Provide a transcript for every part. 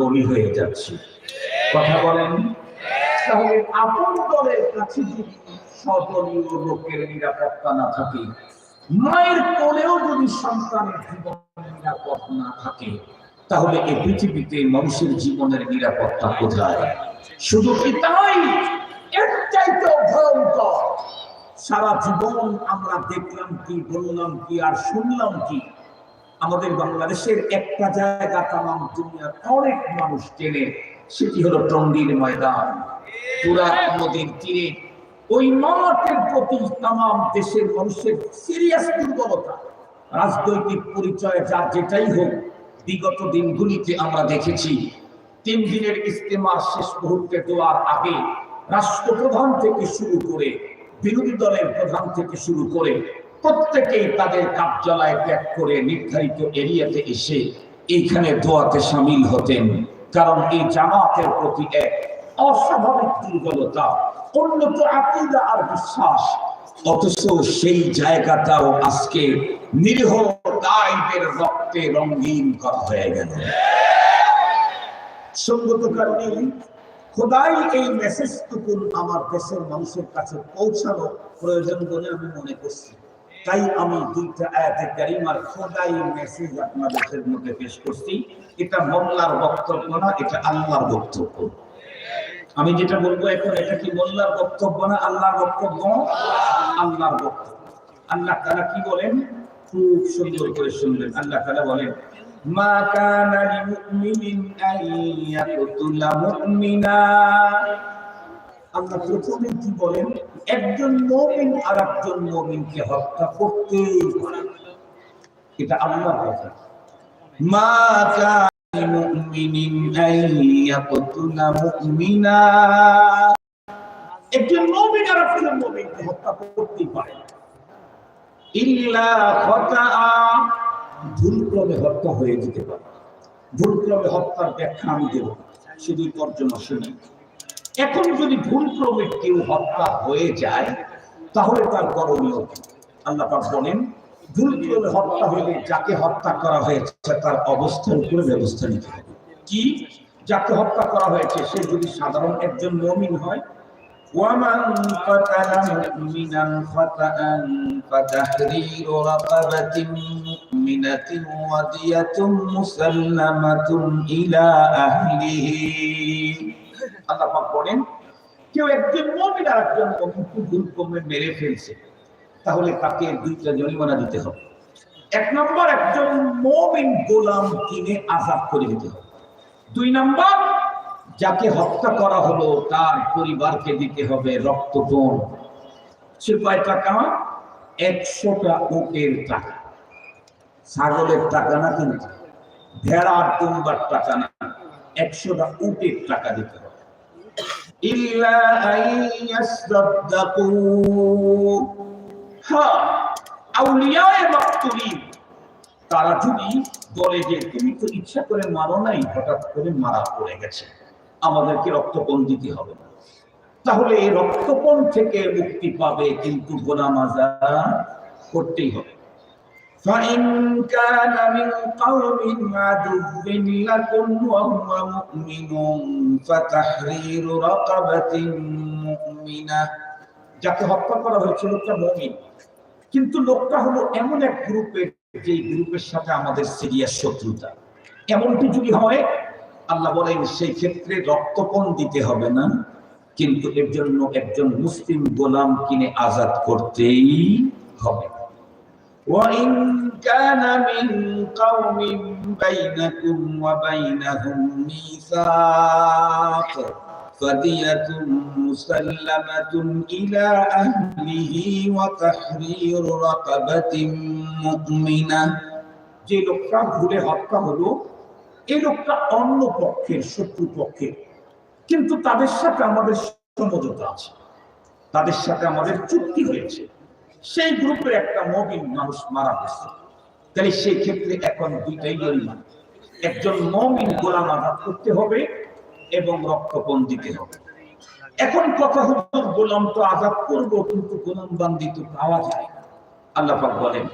বলি হয়ে যাচ্ছি। কথা বলেন। তাহলে আপন দলের কাছে যদি সদলীয় লোকের নিরাপত্তা না থাকে, মায়ের কোলেও যদি সন্তানের জীবন নিরাপদ না থাকে, তাহলে এই পৃথিবীতে মানুষের জীবনের নিরাপত্তা কোথায়? শুধু কি তাই? এর তো ভয়ঙ্কর। সারা জীবন আমরা দেখলাম কি, বললাম কি, আর শুনলাম কি আমাদের বাংলাদেশের একটা জায়গা তামাম দুনিয়ার অনেক মানুষ চেনে, সেটি হলো টঙ্গীর ময়দান। তুরাত নদীর তীরে ওই মাঠের প্রতি তামাম দেশের মানুষের সিরিয়াস দুর্বলতা, রাজনৈতিক পরিচয় যার যেটাই হোক, বিগত দিনগুলিতে আমরা দেখেছি। তিন দিনের ইস্তেমার শেষ মুহূর্তে দেওয়ার আগে রাষ্ট্রপ্রধান থেকে শুরু করে বিরোধী দলের প্রধান থেকে শুরু করে প্রত্যেকেই তাদের কার্যালয় ত্যাগ করে নির্ধারিত এরিয়াতে এসে এইখানে দোয়াতে সামিল হতেন। কারণ এই জামাতের প্রতি এক অস্বাভাবিক দুর্বলতা উন্নত আকিদা আর বিশ্বাস, অথচ সেই জায়গাটাও আজকে নিরীহ গাইবের রক্তে রঙিন করা হয়ে গেল। সঙ্গত কারণে খোদাই এই মেসেজটুকু আমার দেশের মানুষের কাছে পৌঁছানো প্রয়োজন বলে আমি মনে করছি। তাই আমি দুইটা আয়াতে কারিমার খোদাই মেসেজ আপনাদের মধ্যে পেশ করছি। এটা মোল্লার বক্তব্য না, এটা আল্লাহর বক্তব্য। আমি যেটা বলব এখন, এটা কি মোল্লার বক্তব্য না আল্লাহর বক্তব্য? আল্লাহর বক্তব্য। আল্লাহ তারা কি বলেন? খুব সুন্দর করে শুনলেন আল্লাহ তারা বলেন, মা কানা লিমুমিনিন আন ইয়াকতুলা মুমিনা। আল্লাহ প্রথমে কি বলেন? একজন মুমিন আর একজন মুমিনকে হত্যা করতেই পারে এটা আল্লাহর কথা। মা একজন ভুলক্রমে হত্যা হয়ে যেতে পারে। ভুলক্রমে হত্যার ব্যাখ্যা আমি দেব শুধু তর্জমা শুনি। এখন যদি ভুলক্রমে কেউ হত্যা হয়ে যায় তাহলে তার করণীয় কি আল্লাহ পাক বলেন ভুলক্রমে হত্যা হলে যাকে হত্যা করা হয়েছে তার অবস্থার উপরে ব্যবস্থা নিতে হবে কি যাকে হত্যা করা হয়েছে সে যদি সাধারণ একজন মমিন হয় ومن قتل مؤمنا خطأ فتحرير رقبة مؤمنة ودية مسلمة إلى أهله আল্লাহ বলেন, কেউ একজন মুমিন আর একজন মুমিনকে ভুল মেরে ফেলছে, তাহলে তাকে দুইটা জরিমানা দিতে হবে। এক নম্বর, একজন মুমিন গোলাম কিনে আজাদ করে দিতে হবে। দুই নম্বর, যাকে হত্যা করা হলো, তার পরিবারকে দিতে হবে রক্তপণ সে কয় টাকা? একশোটা উটের টাকা। ছাগলের টাকা না কিন্তু ভেড়ার তুম্বার টাকা না। একশোটা উটের টাকা দিতে হ্যাঁ আউলিয়ায়ে মাকতুলিন তারা যদি বলে যে, তুমি তো ইচ্ছা করে মারো নাই, হঠাৎ করে মারা পড়ে গেছে, আমাদেরকে রক্তপণ দিতে হবে না। তাহলে এই রক্তপণ থেকে মুক্তি পাবে কিন্তু গোলাম আজাদ করতেই হবে। فإن كان من قوم عدو لكم وهو مؤمن فتحرير رقبة مؤمنة যাকে হত্যা করা হয়েছিল লোকটা মমিন কিন্তু লোকটা হলো এমন এক গ্রুপের যে গ্রুপের সাথে আমাদের সিরিয়াস শত্রুতা এমনটি যদি হয় আল্লাহ বলেন সেই ক্ষেত্রে রক্তপণ দিতে হবে না কিন্তু এর জন্য একজন মুসলিম গোলাম কিনে আজাদ করতেই হবে وإن كان من قوم بينكم وبينهم ميثاق فدية مسلمة إلى أهله وتحرير رقبة مؤمنة যে লোকটা ভুলে হত্যা হলো এই লোকটা অন্য পক্ষের শত্রু পক্ষের কিন্তু তাদের সাথে আমাদের সমঝোতা আছে তাদের সাথে আমাদের চুক্তি হয়েছে সেই গ্রুপের একটা মবিন মানুষ মারা গেছে তাহলে সেই ক্ষেত্রে এখন দুইটাই জরিমান একজন মমিন গোলাম আঘাত করতে হবে এবং রক্তপণ দিতে হবে এখন কথা হলো গোলাম তো আজাদ করবো কিন্তু গোলাম বান্দি তো পাওয়া যায় না আল্লাহ পাক বলেন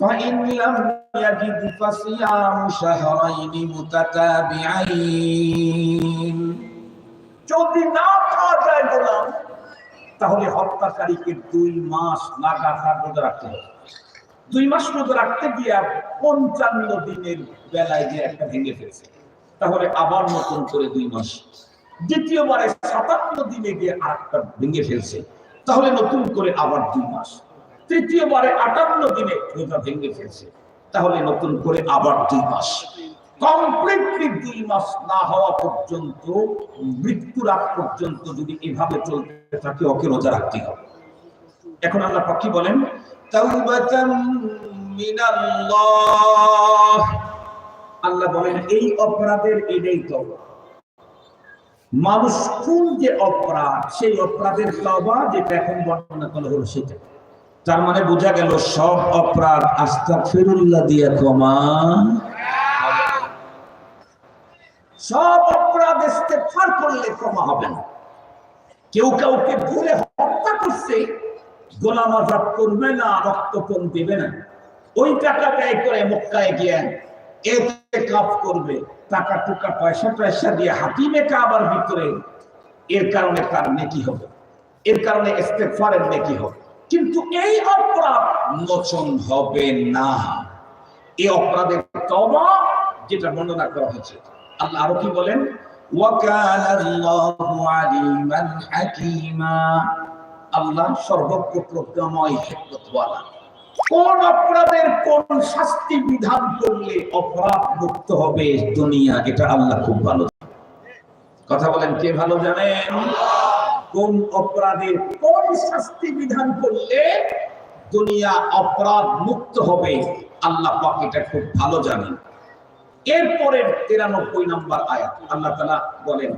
فإن لم يجد فصيام شهرين متتابعين যদি না খাওয়া যায় গোলাম তাহলে হত্যাকারীকে দুই মাস লাগাতার রোজা রাখতে হবে। দুই মাস রোজা রাখতে গিয়ে পঞ্চান্ন দিনের বেলায় যে একটা ভেঙে ফেলছে, তাহলে আবার নতুন করে দুই মাস। দ্বিতীয়বারে সাতান্ন দিনে গিয়ে আরেকটা ভেঙে ফেলছে, তাহলে নতুন করে আবার দুই মাস। তৃতীয়বারে আটান্ন দিনে রোজা ভেঙে ফেলছে, তাহলে নতুন করে আবার দুই মাস। কমপ্লিটলি দুই মাস না হওয়া পর্যন্ত, মৃত্যুর আগ পর্যন্ত যদি এভাবে চলতে থাকে, ওকে রোজা রাখতে হবে। এখন আল্লাহ কি বলেন? আল্লাহ বলেন, এই অপরাধের এটাই তওবা মানুষ কোন যে অপরাধ, সেই অপরাধের তওবা যেটা এখন বর্ণনা করা হলো সেটা। তার মানে বোঝা গেল সব অপরাধ, আস্তাগফিরুল্লাহ দিয়ে ক্ষমা। সব অপরাধ ইস্তেগফার করলে ক্ষমা হবে না। কেউ কাউকে ভুলে হত্যা করছে, গোলাম আজাদ করবে না রক্তপণ দেবে না। ওই টাকা ব্যয় করে মক্কায় গিয়ে এতে কাপ করবে। টাকা টুকা পয়সা পয়সা দিয়ে ভিতরে, এর কারণে তার নেকি হবে, এর কারণে ইস্তেগফারের নেকি হবে। কিন্তু এই অপরাধ মোচন হবে না। এই অপরাধের তবা যেটা বর্ণনা করা হয়েছে আরও কি বলেন? আল্লাহ কোন অপরাধের কোন শাস্তি বিধান করলে অপরাধ মুক্ত হবে দুনিয়া, এটা আল্লাহ খুব ভালো কথা বলেন, কে ভালো জানেন? কোন অপরাধের কোন শাস্তি বিধান করলে দুনিয়া অপরাধ মুক্ত হবে, আল্লাহ পাক এটা খুব ভালো জানেন। এরপরের তিরানব্বই নম্বর আয়াত আল্লাহ তালা বলেন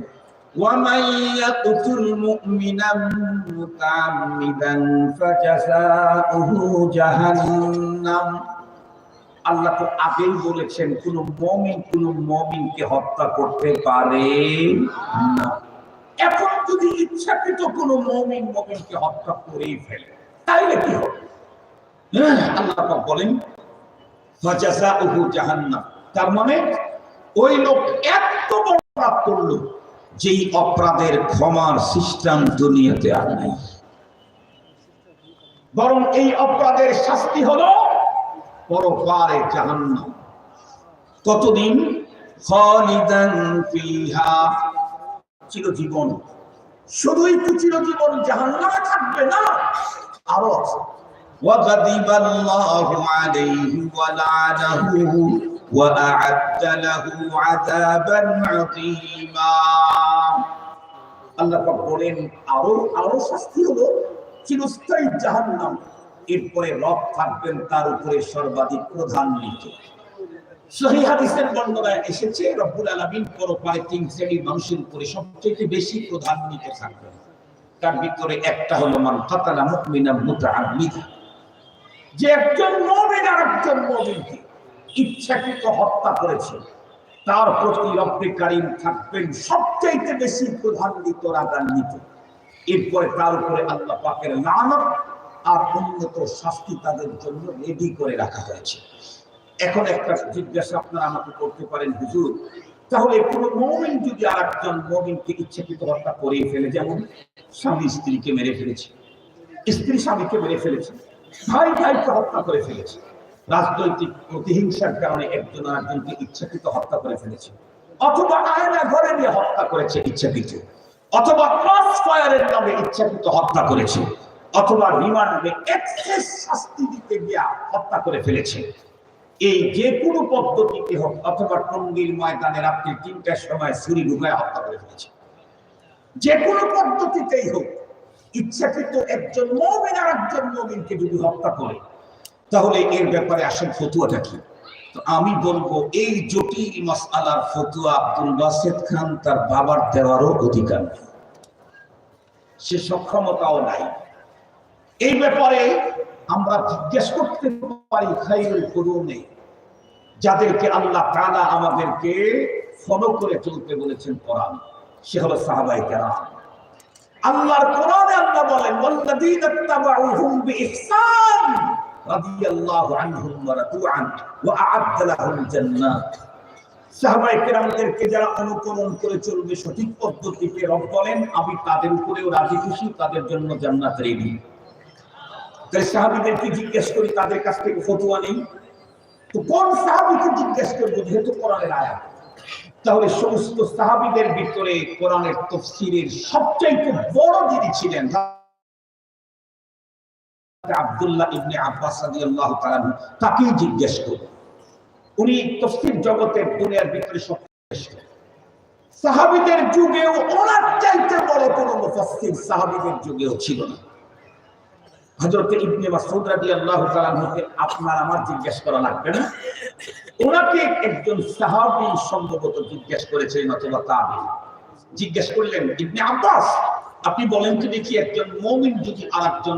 ومن يقتل مؤمنا متعمدا فجزاؤه جهنم আল্লাহ তো আগেই বলেছেন কোন মমিন কোন মমিনকে হত্যা করতে পারে না এখন যদি ইচ্ছাকৃত কোন মমিন মমিনকে হত্যা করেই ফেলে তাইলে কি হবে হ্যাঁ, আল্লাহ পাক বলেন ফাজাজাউহু জাহান্নাম তার মানে ওই লোক এত বড় অপরাধ করল যেই অপরাধের ক্ষমার সিস্টেম দুনিয়াতে আর নাই। বরং এই অপরাধের শাস্তি হলো পরপারে জাহান্নাম। কতদিন? চিরজীবন। শুধুই তো চিরজীবন জাহান্নামে থাকবে না, আরও ওয়া গাদিবাল্লাহু আলাইহি وأعد له عذابا عظيما আল্লাহ পাক বলেন আরো আরো শাস্তি হলো চিরস্থায়ী জাহান্নাম এরপরে রব থাকবেন তার উপরে সর্বাধিক প্রধান্বিত সহি হাদিসের বর্ণনায় এসেছে রব্বুল আলামিন পরপারে তিন শ্রেণীর মানুষের উপরে সবচেয়ে বেশি প্রধান্বিত থাকবেন তার ভিতরে একটা হলো মান কাতালা মুমিনান মুতাআম্মিদা যে একজন মুমিন আর একজন মুমিনকে ইচ্ছাকৃত হত্যা করেছে। তার প্রতি রব্বে কারিম থাকবেন সবচাইতে বেশি প্রধান্বিত রাগান্বিত। এরপরে তার উপরে আল্লাহ পাকের লানত আর উন্নত শাস্তি তাদের জন্য রেডি করে রাখা হয়েছে। এখন একটা জিজ্ঞাসা আপনারা আমাকে করতে পারেন, হুজুর। তাহলে কোনো মমিন যদি আর একজন মমিনকে ইচ্ছাকৃত হত্যা করে ফেলে, যেমন স্বামী স্ত্রীকে মেরে ফেলেছে, স্ত্রী স্বামীকে মেরে ফেলেছে ভাই ভাইকে হত্যা করে ফেলেছে রাজনৈতিক প্রতিহিংসার কারণে একজন আর একজনকে ইচ্ছাকৃত হত্যা করে ফেলেছে। অথবা আয়না ঘরে নিয়ে হত্যা করেছে ইচ্ছাকৃত। অথবা ক্রস ফায়ারের নামে ইচ্ছাকৃত হত্যা করেছে। অথবা রিমান্ডে এক্সেস শাস্তি দিতে গিয়া হত্যা করে ফেলেছে। এই যে কোনো পদ্ধতিতে হোক, অথবা টঙ্গীর ময়দানে রাত্রি তিনটার সময় ছুরি ঢুকায় হত্যা করে ফেলেছে। যে কোনো পদ্ধতিতেই হোক, ইচ্ছাকৃত একজন মমিন আর একজন মমিনকে যদি হত্যা করে তাহলে এর ব্যাপারে আসল ফতুয়াটা কি? আমি বলব, এই জটিল মাসআলার ফতুয়া আব্দুল বাসেদ খান তার বাবার দেওয়ারও অধিকার নেই। সে সক্ষমতাও নাই। এই ব্যাপারে আমরা জিজ্ঞেস করতে পারি খাইরুল করুনে যাদেরকে আল্লাহ তাআলা আমাদেরকে ফলো করে চলতে বলেছেন কোরআন। সে হলো সাহাবাই কেরাম। আল্লাহর কোরআনে আল্লাহ বলেন সাহাবায়ে কেরামদেরকে যারা অনুকরণ করে চলবে সঠিক পদ্ধতিতে রব বলেন, আমি তাদের উপরেও রাজি খুশি, তাদের জন্য জান্নাত রেডি তাই জিজ্ঞেস করি, তাদের কাছ থেকে ফতোয়া নেই। তো কোন সাহাবীকে জিজ্ঞেস করব, যেহেতু কোরআনের তাহলে সমস্ত সাহাবীদের ভিতরে কোরআনের তফসিরের সবচাইতে বড় যিনি ছিলেন ইবনে আব্বাস তাকেই জিজ্ঞেস উনি তফসির জগতের দুনিয়ার ভিতরে সবচেয়ে সাহাবীদের যুগেও ওনার চাইতে বড় কোনো মুফাসসির সাহাবীদের যুগেও ছিল না। হযরত ইবনে মাসউদ রাদিয়াল্লাহু আপনার আমার জিজ্ঞেস করা লাগবে না। ওনাকে একজন সাহাবী সম্ভবত জিজ্ঞেস করেছিলেন অথবা তাবি। জিজ্ঞেস করলেন, ইবনে আব্বাস, আপনি বলেন তো দেখি একজন মুমিন যদি আরেকজন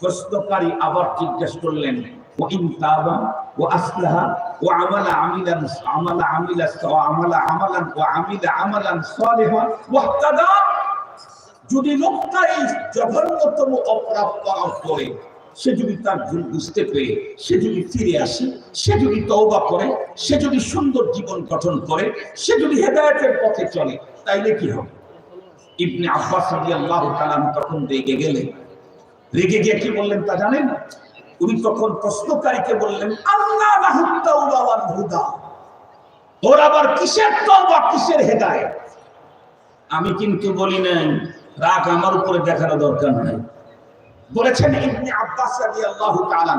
প্রশ্নকারী আবার জিজ্ঞেস করলেন, ও ইনতাবা ও আসলাহা, ও আমালা আমিলান, আমালা আমিলা আমালা আমালান, ও আমিলা আমালান ওয়াহতাদা যদি লোকটা এই জঘন্যতম অপরাধ সে যদি তার ভুল বুঝতে পেরে, সে যদি ফিরে আসে, সে যদি তওবা করে, সে যদি সুন্দর জীবন গঠন করে, সে যদি হেদায়তের পথে চলে, তাইলে কি হবে? ইবনে আব্বাস তখন দেখে গেলেন। রেগে গিয়ে কি বললেন তা জানেন? উনি তখন প্রশ্নকারীকে বললেন আল্লাহ ওর আবার কিসের তওবা, কিসের হেদায়েত? আমি কিন্তু বলি নাই, রাগ আমার উপরে দেখানো দরকার নাই। বলেছেন ইবনে আব্বাস তাআলা,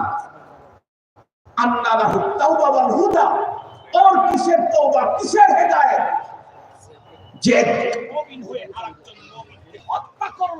আন্না লাহুত তাওবা ওয়াল হুদা। ওর কিসের তওবা, কিসের হেদায়েত? যে মুমিন হয়ে আরেকজন মুমিনকে হত্যা করল।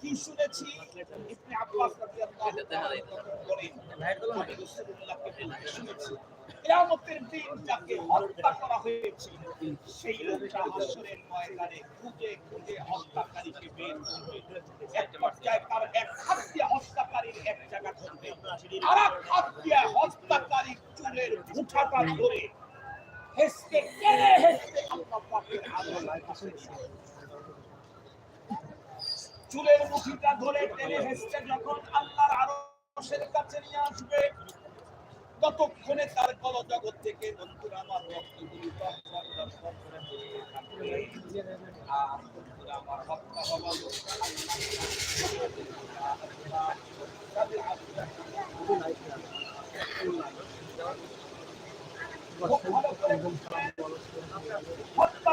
কি শুনেছি? ইবনে আব্বাস রাদিয়াল্লাহু তাআলা শুনেছি। কিয়ামতের দিন যাকে হত্যা করা হয়েছিল সেই লোকটা হাসরের ময়দানে খুঁজে খুঁজে হত্যাকারীকে বের করবে। এক পর্যায়ে তার এক হাত দিয়ে হত্যাকারীর এক জায়গা ধরবে আর এক হাত দিয়ে হত্যাকারীর চুলের মুঠাটা ধরে হেসতে কেড়ে হেসতে আল্লাহ পাকের আসবে চুলের মুঠিটা ধরে টেনে হেসতে যখন আল্লাহর আরশের কাছে নিয়ে আসবে। ততক্ষণে তার কল জগৎ থেকে বন্ধুরা, আমার রক্তগুলি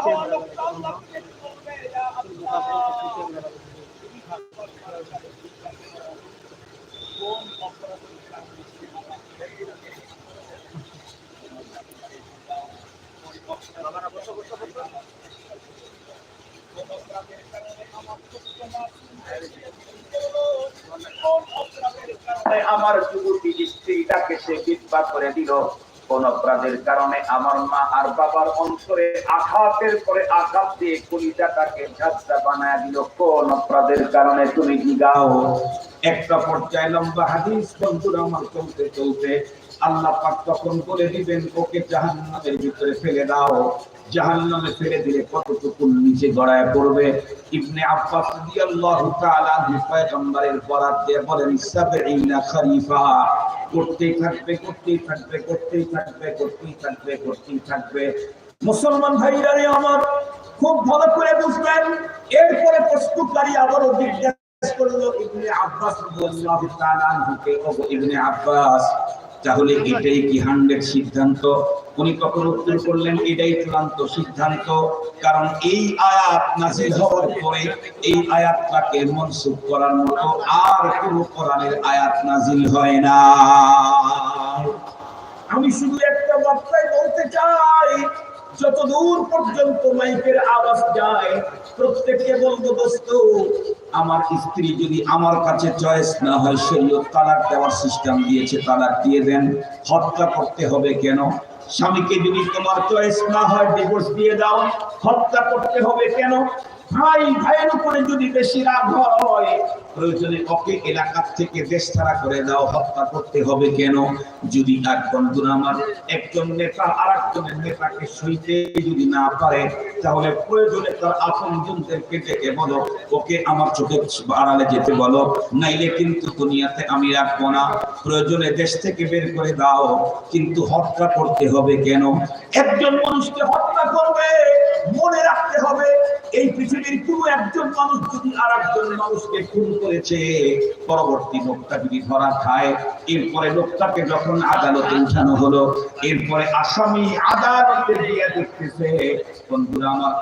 আমার আল্লাহকে বলবে, ইয়া আল্লাহ, তুমি ভাগ্যবান কোন অপরাধের কারণে সে আমাকে আমার যুবতী স্ত্রীটাকে সে কৃপা করে দিল, কোন অপরাধের কারণে আমার মা আর বাবার অন্তরে আঘাতের পরে আঘাত দিয়ে কলিজাটাকে ঝাপটা বানায় দিল। কোন অপরাধের কারণে তুমি কি গাও? একটা পর্যায়ে লম্বা হাদিস বন্ধুরা আমার চলতে চলতে আল্লাহ পাক তখন বলে দিবেন, ওকে জাহান্নামের ভিতরে ফেলে দাও। জাহান্নামে ফেলে দিলে কতটুকু নিচে গড়ায় পড়বে? ইবনে আব্বাস রাদিয়াল্লাহু তাআলা আনহু পয়গম্বরের বরাত দিয়ে বলেন, সাবঈনা খরিফা করতেই থাকবে করতেই থাকবে করতেই থাকবে করতেই থাকবে করতেই থাকবে। মুসলমান ভাইরা রে আমার, খুব ভালো করে বুঝবেন। এরপরে প্রস্তুতকারী আবারও জিজ্ঞাসা করল ইবনে আব্বাস রাদিয়াল্লাহু তাআলা আনহুকে ও ইবনে আব্বাস তাহলে এটাই কি হান্ড্রেড সিদ্ধান্ত? উনি কখন উত্তর করলেন? এটাই চূড়ান্ত সিদ্ধান্ত। কারণ এই আয়াত নাজিল হওয়ার পরে এই আয়াতটাকে মনসুখ করার মতো আর কোনো কোরআনের আয়াত নাজিল হয় না। আমি শুধু একটা বার্তায় বলতে চাই যত দূর পর্যন্ত মাইকের আওয়াজ যায়, প্রত্যেককে বলব, দোস্ত আমার স্ত্রী যদি আমার কাছে চয়েস না হয়, শরীয়ত তালাক দেওয়ার সিস্টেম দিয়েছে, তালাক দিয়ে দেন। হত্যা করতে হবে কেন? স্বামীকে যদি তোমার চয়েস না হয় ডিভোর্স দিয়ে দাও। হত্যা করতে হবে কেন? ভাই ভাইয়ের উপরে যদি বেশি রাগ হয়, প্রয়োজনে ওকে এলাকার থেকে দেশ ছাড়া করে দাও, হত্যা করতে হবে কেন? যদি এক বন্ধুরা আমার একজন নেতা আর একজনের নেতাকে সইতে যদি না পারে, তাহলে প্রয়োজনে তার আপন জনদেরকে ডেকে বলো, ওকে আমার চোখে আড়ালে যেতে বলো, নাইলে কিন্তু দুনিয়াতে আমি রাখব না। প্রয়োজনে দেশ থেকে বের করে দাও, কিন্তু হত্যা করতে হবে কেন? একজন মানুষকে হত্যা করবে। মনে রাখতে হবে, এই পৃথিবীর কোন একজন মানুষ যদি আর একজন মানুষকে খুন করেছে, পরবর্তী লোকটা যদি ধরা খায়, এরপরে লোকটাকে যখন আদালতে উঠানো হলো, এরপরে আসামি আদালতে দিয়ে দেখতেছে, বন্ধুরা, আমার